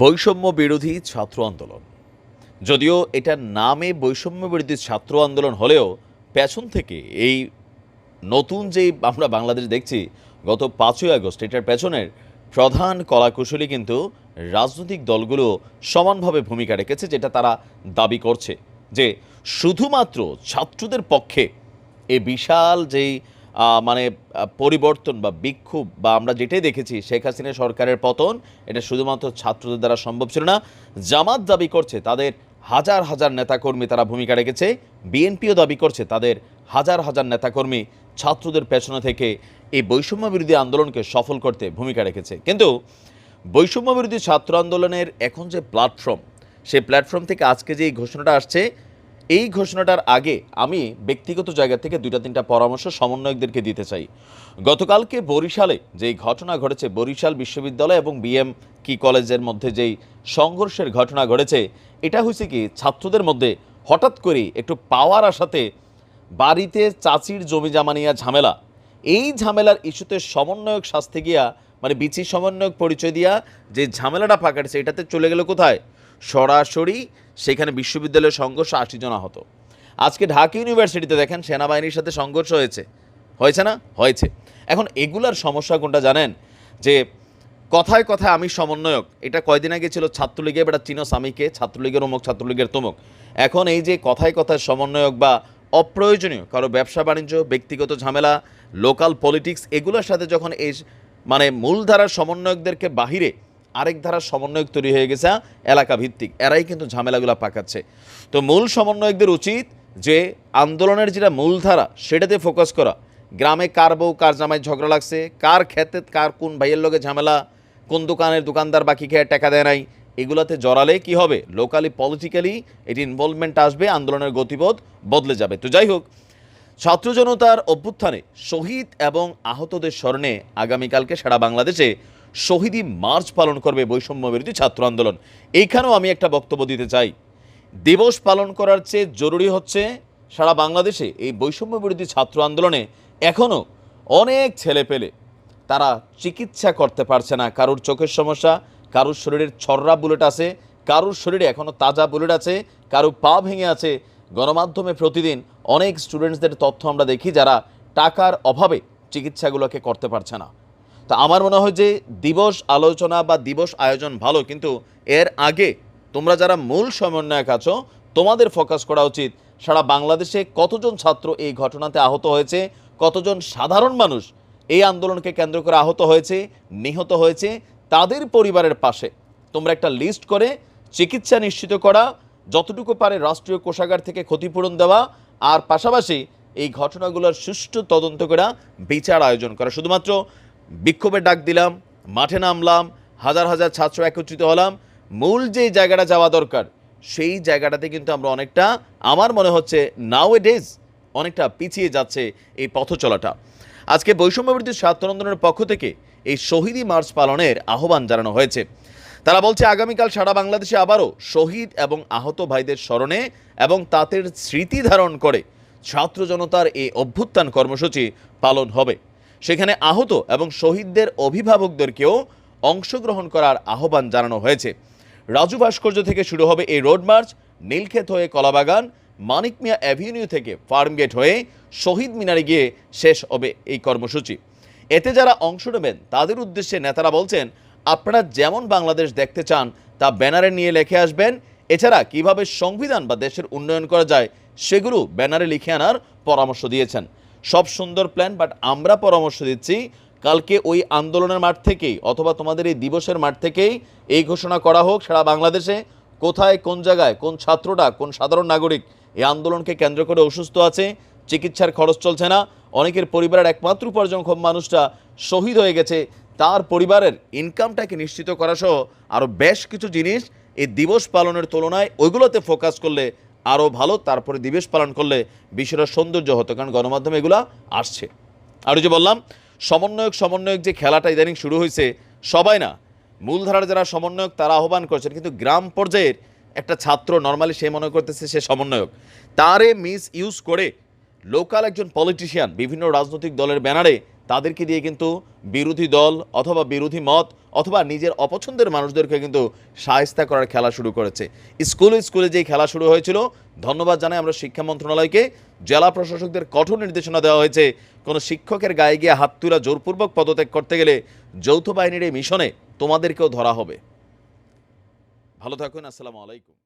বৈষম্য বিরোধী ছাত্র আন্দোলন। যদিও এটার নামে বৈষম্য বিরোধী ছাত্র আন্দোলন হলেও পেছন থেকে এই নতুন যেই আমরা বাংলাদেশ দেখছি, গত পাঁচই আগস্ট এটার পেছনের প্রধান কলাকুশলী কিন্তু রাজনৈতিক দলগুলো সমানভাবে ভূমিকা রেখেছে, যেটা তারা দাবি করছে যে শুধুমাত্র ছাত্রদের পক্ষে এ বিশাল যেই মানে পরিবর্তন বা বিক্ষোভ বা আমরা যেটাই দেখেছি, শেখ হাসিনা সরকারের পতন, এটা শুধুমাত্র ছাত্রদের দ্বারা সম্ভব ছিল না। জামাত দাবি করছে তাদের হাজার হাজার নেতাকর্মী তারা ভূমিকা রেখেছে। বিএনপিও দাবি করছে তাদের হাজার হাজার নেতাকর্মী ছাত্রদের পেছনে থেকে এই বৈষম্য বিরোধী আন্দোলনকে সফল করতে ভূমিকা রেখেছে। কিন্তু বৈষম্য বিরোধী ছাত্র আন্দোলনের এখন যে প্ল্যাটফর্ম সেই প্ল্যাটফর্ম থেকে আজকে যে ঘোষণাটা আসছে এই ঘোষণাটার আগে আমি ব্যক্তিগত জায়গা থেকে দুইটা তিনটা পরামর্শ সমন্বয়কদেরকে দিতে চাই। গতকালকে বরিশালে যেই ঘটনা ঘটেছে, বরিশাল বিশ্ববিদ্যালয় এবং বিএম কি কলেজের মধ্যে যেই সংঘর্ষের ঘটনা ঘটেছে, এটা হয়েছে কি, ছাত্রদের মধ্যে হঠাৎ করে একটু পাওয়ার আসাতে বাড়িতে চাচির জমি জামা নিয়ে ঝামেলা। এই ঝামেলার ইস্যুতে সমন্বয়ক শাস্তি গিয়া মানে বিচি সমন্বয়ক পরিচয় দিয়া যে ঝামেলাটা পাকাটেছে এটাতে চলে গেল কোথায়? সরাসরি সেখানে বিশ্ববিদ্যালয়ের সংঘর্ষ আশি জন আহত। আজকে ঢাকা ইউনিভার্সিটিতে দেখেন সেনাবাহিনীর সাথে সংঘর্ষ হয়েছে। হয়েছে না? হয়েছে। এখন এগুলার সমস্যা কোনটা জানেন? যে কথায় কথায় আমি সমন্বয়ক, এটা কয়দিন আগে ছিল ছাত্রলীগে বেটা চিনো স্বামীকে, ছাত্রলীগের অমুক, ছাত্রলীগের তমুক। এখন এই যে কথায় কথায় সমন্বয়ক বা অপ্রয়োজনীয়, কারও ব্যবসা, বাণিজ্য, ব্যক্তিগত ঝামেলা, লোকাল পলিটিক্স, এগুলোর সাথে যখন এই মানে মূলধারার সমন্বয়কদেরকে বাহিরে আরেক ধারার সমন্বয়ক তৈরি হয়ে গেছে এলাকা ভিত্তিক এরাই কিন্তু ঝামেলাগুলো পাকাচ্ছে। তো মূল সমন্বয়কদের উচিত যে আন্দোলনের যেটা মূলধারা, সেটাতে ফোকাস করা। গ্রামে কার বউ, কার জামাই ঝগড়া লাগছে, কার খেতে কার কোন ভাইয়ের লগে ঝামেলা, কোন দোকানের দোকানদার বাকি খেয়ে টাকা দেয় নাই, এগুলাতে জড়ালে কি হবে? লোকালি পলিটিক্যালি এটি ইনভলভমেন্ট আসবে, আন্দোলনের গতিপথ বদলে যাবে। তো যাই হোক ছাত্র জনতার অভ্যুত্থানে শহীদ এবং আহতদের স্মরণে আগামীকালকে সারা বাংলাদেশে শহীদী মার্চ পালন করবে বৈষম্য বিরোধী ছাত্র আন্দোলন। এইখানেও আমি একটা বক্তব্য দিতে চাই। দিবস পালন করার চেয়ে জরুরি হচ্ছে সারা বাংলাদেশে এই বৈষম্য বিরোধী ছাত্র আন্দোলনে এখনও অনেক ছেলে পেলে। তারা চিকিৎসা করতে পারছে না। কারুর চোখের সমস্যা, কারুর শরীরের ছররা বুলেট আছে, কারুর শরীরে এখনও তাজা বুলেট আছে কারু পা ভেঙে আছে। গণমাধ্যমে প্রতিদিন অনেক স্টুডেন্টসদের তথ্য আমরা দেখি যারা টাকার অভাবে চিকিৎসাগুলোকে করতে পারছে না। তো আমার মনে হয় যে দিবস আলোচনা বা দিবস আয়োজন ভালো, কিন্তু এর আগে তোমরা যারা মূল সমন্বয়ক আছো, তোমাদের ফোকাস করা উচিত সারা বাংলাদেশে কতজন ছাত্র এই ঘটনাতে আহত হয়েছে, কতজন সাধারণ মানুষ এই আন্দোলনকে কেন্দ্র করে আহত হয়েছে, নিহত হয়েছে, তাদের পরিবারের পাশে। তোমরা একটা লিস্ট করে চিকিৎসা নিশ্চিত করা, যতটুকু পারে রাষ্ট্রীয় কোষাগার থেকে ক্ষতিপূরণ দেওয়া, আর পাশাপাশি এই ঘটনাগুলোর সুষ্ঠু তদন্ত করা, বিচার আয়োজন করা। শুধুমাত্র বিক্ষোভের ডাক দিলাম, মাঠে নামলাম, হাজার হাজার ছাত্র একত্রিত হলাম। মূল যে জায়গাটা যাওয়া দরকার, সেই জায়গাটাতে কিন্তু আমরা অনেকটা, আমার মনে হচ্ছে নাও এ ডেজ অনেকটা পিছিয়ে যাচ্ছে এই পথ চলাটা। আজকে বৈষম্যবৃদ্ধি ছাত্র আন্দোলনের পক্ষ থেকে এই শহীদি মার্চ পালনের আহ্বান জানানো হয়েছে। তারা বলছে, আগামীকাল সারা বাংলাদেশে আবারও শহীদ এবং আহত ভাইদের স্মরণে এবং তাদের স্মৃতি ধারণ করে ছাত্র জনতার এই অভ্যুত্থান কর্মসূচি পালন হবে। সেখানে আহত এবং শহীদদের অভিভাবকদেরকেও অংশগ্রহণ করার আহ্বান জানানো হয়েছে। রাজু ভাস্কর্য থেকে শুরু হবে এই রোড মার্চ, নীলক্ষেত হয়ে কলাবাগান, মানিক মিয়া অ্যাভিনিউ থেকে ফার্মগেট হয়ে শহীদ মিনারে গিয়ে শেষ হবে এই কর্মসূচি। এতে যারা অংশ নেবেন, তাদের উদ্দেশ্যে নেতারা বলছেন, আপনারা যেমন বাংলাদেশ দেখতে চান, তা ব্যানারে নিয়ে লিখে আসবেন। এছাড়া কীভাবে সংবিধান বা দেশের উন্নয়ন করা যায়, সেগুলো ব্যানারে লিখে আনার পরামর্শ দিয়েছেন। সব সুন্দর প্ল্যান বাট আমরা পরামর্শ দিচ্ছি কালকে ওই আন্দোলনের মাঠ থেকেই অথবা তোমাদের এই দিবসের মাঠ থেকেই এই ঘোষণা করা হোক সারা বাংলাদেশে কোথায়, কোন জায়গায়, কোন ছাত্রটা, কোন সাধারণ নাগরিক এই আন্দোলনকে কেন্দ্র করে অসুস্থ আছে, চিকিৎসার খরচ চলছে না, অনেকের পরিবারের একমাত্র উপার্জনক্ষম মানুষটা শহীদ হয়ে গেছে, তার পরিবারের ইনকামটাকে নিশ্চিত করা সহ আরও বেশ কিছু জিনিস এই দিবস পালনের তুলনায় ওইগুলোতে ফোকাস করলে আরও ভালো, তারপরে দিবস পালন করলে বিষয়টা সৌন্দর্য হতো, কারণ গণমাধ্যমে এগুলা আসছে। আর যে বললাম, সমন্বয়ক সমন্বয়ক যে খেলাটা ইদানিং শুরু হয়েছে, সবাই না, মূলধারার যারা সমন্বয়ক, তারা আহ্বান করছেন, কিন্তু গ্রাম পর্যায়ের একটা ছাত্র নর্মালি সে মনে করতেছে সে সমন্বয়ক। তারে মিস ইউজ করে লোকাল একজন পলিটিশিয়ান বিভিন্ন রাজনৈতিক দলের ব্যানারে তাদেরকে দিয়ে কিন্তু বিরোধী দল অথবা বিরোধী মত অথবা নিজের অপছন্দের মানুষদেরকে কিন্তু সায়স্তা করার খেলা শুরু করেছে। স্কুলে স্কুলে যেই খেলা শুরু হয়েছিল, ধন্যবাদ জানাই আমরা শিক্ষা মন্ত্রণালয়কে। জেলা প্রশাসকদের কঠোর নির্দেশনা দেওয়া হয়েছে, কোনো শিক্ষকের গায়ে গিয়ে হাত তুলা জোরপূর্বক পদত্যাগ করতে গেলে যৌথ বাহিনীর এই মিশনে তোমাদেরকেও ধরা হবে। ভালো থাকুন, আসসালামু আলাইকুম।